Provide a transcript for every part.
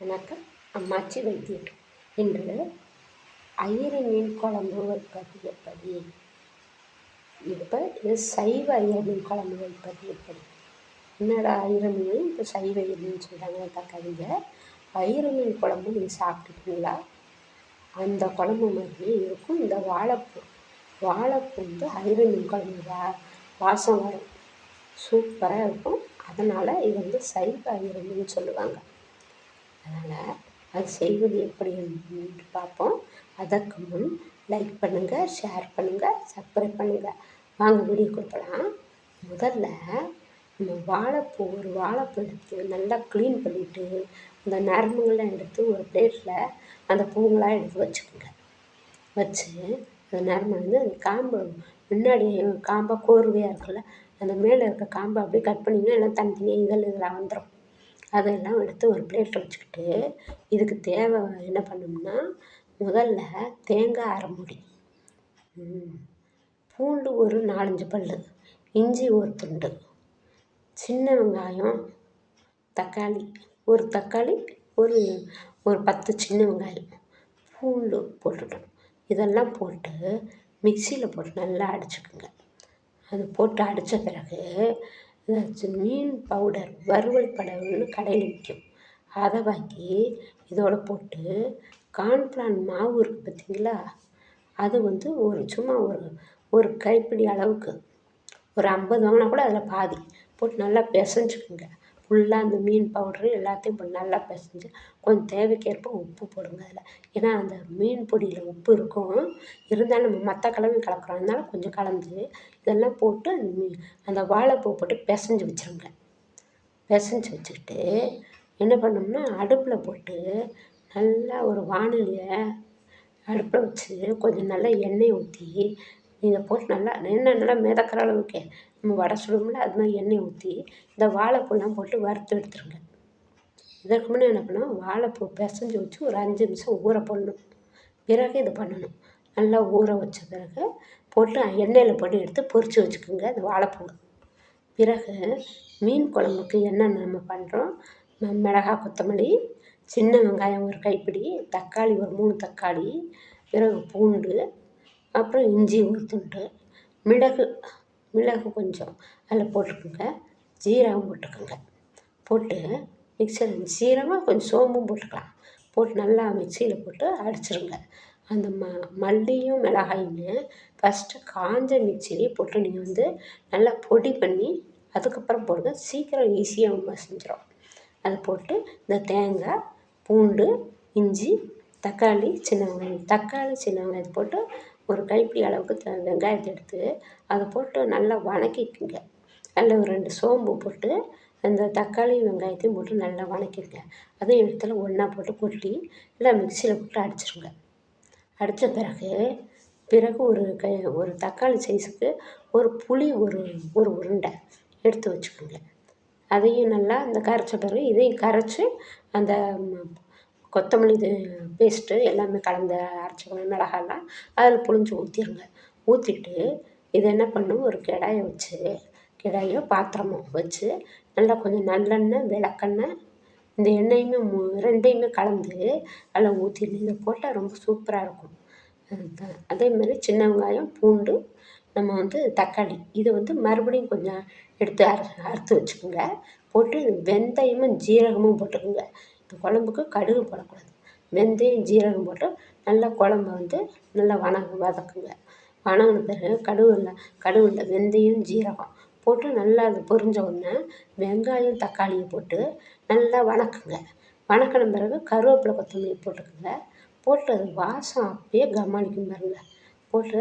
வணக்கம். அம்மாச்சி வைத்தியம் இன்று ஐயிர மீன் குழம்பு வைப்பது எப்படி? இப்போ இது சைவ ஐயிர மீன் குழம்பு வைப்பது எப்படி? என்னடா ஐயிர மீன்? இப்போ சைவ ஐயிர சொல்கிறாங்க பார்க்காதீங்க. ஐயிர மீன் குழம்பு நீங்கள் சாப்பிட்டுட்டீங்களா அந்த குழம்பு மாதிரியே இருக்கும். இந்த வாழைப்பூ. வாழைப்பூ வந்து ஐயிர மீன் குழம்பு வா வாசம் வரும் சூப்பராக இருக்கும். அதனால் இது வந்து சைவ ஐயிர மீன் சொல்லுவாங்க. அதனால் அது செய்வது எப்படி என்று பார்ப்போம். அதற்கு முன் லைக் பண்ணுங்கள் ஷேர் பண்ணுங்கள் சப்ஸ்கிரைப் பண்ணுங்கள் வாங்க வீடியோ கொடுக்கலாம் முதல்ல நம்ம வாழைப்பூ ஒரு வாழைப்பூ எடுத்து நல்லா க்ளீன் பண்ணிவிட்டு அந்த நரம்புங்கள்லாம் எடுத்து ஒரு பிளேட்டில் அந்த பூங்களாக எடுத்து வச்சுக்கோங்க. வச்சு அந்த நரம்பு வந்து அந்த காம்பு முன்னாடி காம்பை கோர்வையாக இருக்குல்ல அந்த மேலே இருக்க காம்பை அப்படியே கட் பண்ணிங்கன்னா எல்லாம் தனித்தனியாக இதழ் இதெல்லாம் வந்துடும் அதெல்லாம் எடுத்து ஒரு பிளேட்டில் வச்சுக்கிட்டு இதுக்கு தேவை என்ன பண்ணணும்னா முதல்ல தேங்காய் அரை மூடி பூண்டு ஒரு நாலஞ்சு பல் இஞ்சி ஒரு துண்டு சின்ன வெங்காயம் தக்காளி ஒரு தக்காளி ஒரு ஒரு பத்து சின்ன வெங்காயம் பூண்டு போட்டுட்டோம். இதெல்லாம் போட்டு மிக்சியில் போட்டு நல்லா அடிச்சுக்குங்க. அது போட்டு அடித்த பிறகு மீன் பவுடர் வறுவல் பவுடர்னு கடையில் விற்கும் அதை வாங்கி இதோடு போட்டு கார்ன்ஃப்ளான் மாவு இருக்குது பார்த்தீங்களா அது வந்து ஒரு சும்மா ஒரு ஒரு கைப்பிடி அளவுக்கு. ஒரு ஐம்பது வாங்கினா கூட அதில் பாதி. போட்டு நல்லா பிசைஞ்சுக்குங்க. ஃபுல்லாக அந்த மீன் பவுட்ரு எல்லாத்தையும் போட்டு நல்லா பிசைஞ்சு கொஞ்சம் தேவைக்கேற்ப உப்பு போடுங்க அதில். ஏன்னா அந்த மீன் பொடியில் உப்பு இருக்கும். இருந்தாலும் நம்ம மற்ற கலவையும் கலக்கிறோம். அதனால கொஞ்சம் கலந்து இதெல்லாம் போட்டு அந்த மீன் அந்த வாழைப்பூ போட்டு பிசைஞ்சு வச்சுருங்க. பிசைஞ்சு வச்சுக்கிட்டு என்ன பண்ணோம்னா அடுப்பில் போட்டு நல்லா ஒரு வானலியை அடுப்பில் வச்சு கொஞ்சம் நல்லா எண்ணெய் ஊற்றி இதை போட்டு நல்லா எண்ணெய் நல்லா மிதக்கிற அளவுக்கு வடை சுடுவோம்ல அது மாதிரி எண்ணெய் ஊற்றி இந்த வாழைப்பூலாம் போட்டு வறுத்து எடுத்துருங்க. இதற்கு முன்னே என்ன பண்ணணும்? வாழைப்பூ பிசைஞ்சு வச்சு ஒரு அஞ்சு நிமிஷம் ஊற போடணும். பிறகு இது பண்ணணும். நல்லா ஊற வச்ச பிறகு போட்டு எண்ணெயில் போட்டு எடுத்து பொரித்து வச்சுக்கோங்க இந்த வாழைப்பூ பிறகு மீன் குழம்புக்கு என்னென்ன நம்ம பண்ணுறோம் மிளகாய் கொத்தமல்லி சின்ன வெங்காயம் ஒரு கைப்பிடி தக்காளி ஒரு மூணு தக்காளி பிறகு பூண்டு அப்புறம் இஞ்சி ஒரு துண்டு மிளகு மிளகு கொஞ்சம் அதில் போட்டுக்கோங்க. ஜீரகம் போட்டுக்கோங்க. போட்டு மிக்சரில் சீரகம் கொஞ்சம் சோம்பும் போட்டுக்கலாம். போட்டு நல்லா மிக்சியில் போட்டு அடிச்சிருங்க. அந்த ம மல்லியும் மிளகாயுமே ஃபஸ்ட்டு காஞ்ச மிக்சிலேயே போட்டு நீங்கள் வந்து நல்லா பொடி பண்ணி அதுக்கப்புறம் போடுங்க. சீக்கிரம் ஈஸியாக செஞ்சிடும் அதை போட்டு இந்த தேங்காய் பூண்டு இஞ்சி தக்காளி சின்ன வெங்காயம் தக்காளி சின்ன வெங்காயத்தை போட்டு ஒரு கைப்பிடி அளவுக்கு த வெங்காயத்தை எடுத்து அதை போட்டு நல்லா வதக்கிக்கோங்க நல்ல ஒரு ரெண்டு சோம்பு போட்டு அந்த தக்காளி வெங்காயத்தையும் போட்டு நல்லா வணக்கிடுங்க அதையும் எடுத்துல ஒன்றா போட்டு கொட்டி எல்லாம் மிக்சியில் போட்டு அடிச்சிருங்க. அடித்த பிறகு பிறகு ஒரு கை ஒரு தக்காளி சைஸுக்கு ஒரு புளி ஒரு ஒரு உருண்டை எடுத்து வச்சுக்கோங்க. அதையும் நல்லா அந்த கரைச்ச பிறகு இதையும் கரைச்சி அந்த கொத்தமல்லி இது பேஸ்ட்டு எல்லாமே கலந்து அரைச்சிக்கணும் மிளகாலாம் அதில் புழிஞ்சு ஊற்றிருங்க ஊற்றிட்டு இதை என்ன பண்ணும் ஒரு கடாயை வச்சு கடாயோ பாத்திரமோ வச்சு நல்லா கொஞ்சம் நல்லெண்ணெய் விளக்கெண்ணெய் இந்த எண்ணெயுமே மு ரெண்டையுமே கலந்து அதில் ஊற்றிடணும் இதை போட்டால் ரொம்ப சூப்பராக இருக்கும். அதே மாதிரி சின்ன வெங்காயம் பூண்டு நம்ம வந்து தக்காளி. இதை வந்து மறுபடியும் கொஞ்சம் எடுத்து அறு அறுத்து வச்சுக்கோங்க. போட்டு வெந்தயமும் ஜீரகமும் போட்டுக்கோங்க. குழம்புக்கு கடுகு போடக்கூடாது. வெந்தயம் ஜீரகம் போட்டு நல்லா குழம்ப வந்து நல்லா வணங்க வதக்குங்க. வணங்கின பிறகு கடுகு இல்லை கடுகு இல்லை வெந்தயம் ஜீரகம் போட்டு நல்லா அது பொரிஞ்ச உடனே வெங்காயம் தக்காளியை போட்டு நல்லா வணக்குங்க. வணக்கின பிறகு கருவேப்பிலை கொத்தமல்லி போட்டுக்கோங்க. போட்டு அது வாசம் அப்படியே கம்மாளிக்கும் பாருங்கள் போட்டு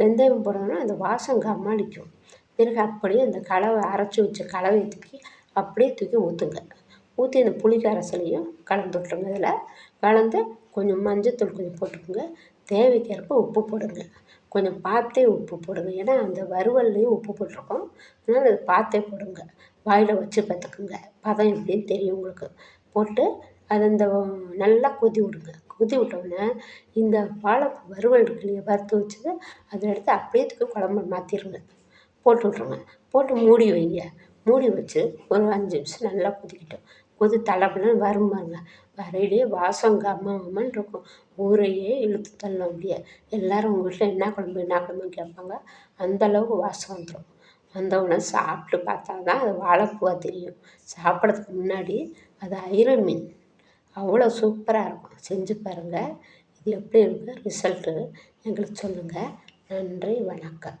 வெந்தயம் போடணும்னா அந்த வாசம் கம்மாளிக்கும். பிறகு அப்படியே அந்த கலவை அரைச்சி வச்ச கலவையை தூக்கி அப்படியே தூக்கி ஊற்றுங்க ஊற்றி அந்த புளி கலந்து விட்ருங்க அதில் கலந்து கொஞ்சம் மஞ்சத்தூள் கொஞ்சம் போட்டுக்கோங்க. தேவைக்கேற்ப உப்பு போடுங்க. கொஞ்சம் பார்த்தே உப்பு போடுங்க. ஏன்னா அந்த வறுவல்லையும் உப்பு போட்டிருக்கோம். அதனால் அது பார்த்தே போடுங்க. வாயில் வச்சு பார்த்துக்குங்க பதம் எப்படின்னு தெரியும் உங்களுக்கு. போட்டு அதை இந்த நல்லா கொதி விடுங்க. கொதி விட்டோடனே இந்த வாழைப்பூ வறுவல் இருக்கு இல்லையா வறுத்து வச்சது அதை எடுத்து அப்படியே தூக்கி குழம்பு மாற்றிருங்க போட்டு விட்ருங்க போட்டு மூடி வைங்க. மூடி வச்சு ஒரு அஞ்சு நிமிஷம் நல்லா கொதிக்கிட்டோம். கொதி தலைப்புலாம் வரும் பாருங்க வரையிலே வாசம் கம்மன்னு இருக்கும். ஊரையே இழுத்து தள்ளும் அப்படியே. எல்லோரும் உங்கள் வீட்டில் என்ன குழம்பு என்ன குழம்புன்னு கேட்பாங்க. அந்தளவுக்கு வாசம் வந்துடும் வந்தவுடனே சாப்பிட்டு பார்த்தா தான் அது வாழைப்பூவாக தெரியும். சாப்பிட்றதுக்கு முன்னாடி அது ஐரன் மீன். அவ்வளோ சூப்பராக இருக்கும். செஞ்சு பாருங்கள் இது எப்படி இருக்குது ரிசல்ட்டு எங்களுக்கு சொல்லுங்கள் நன்றி வணக்கம்.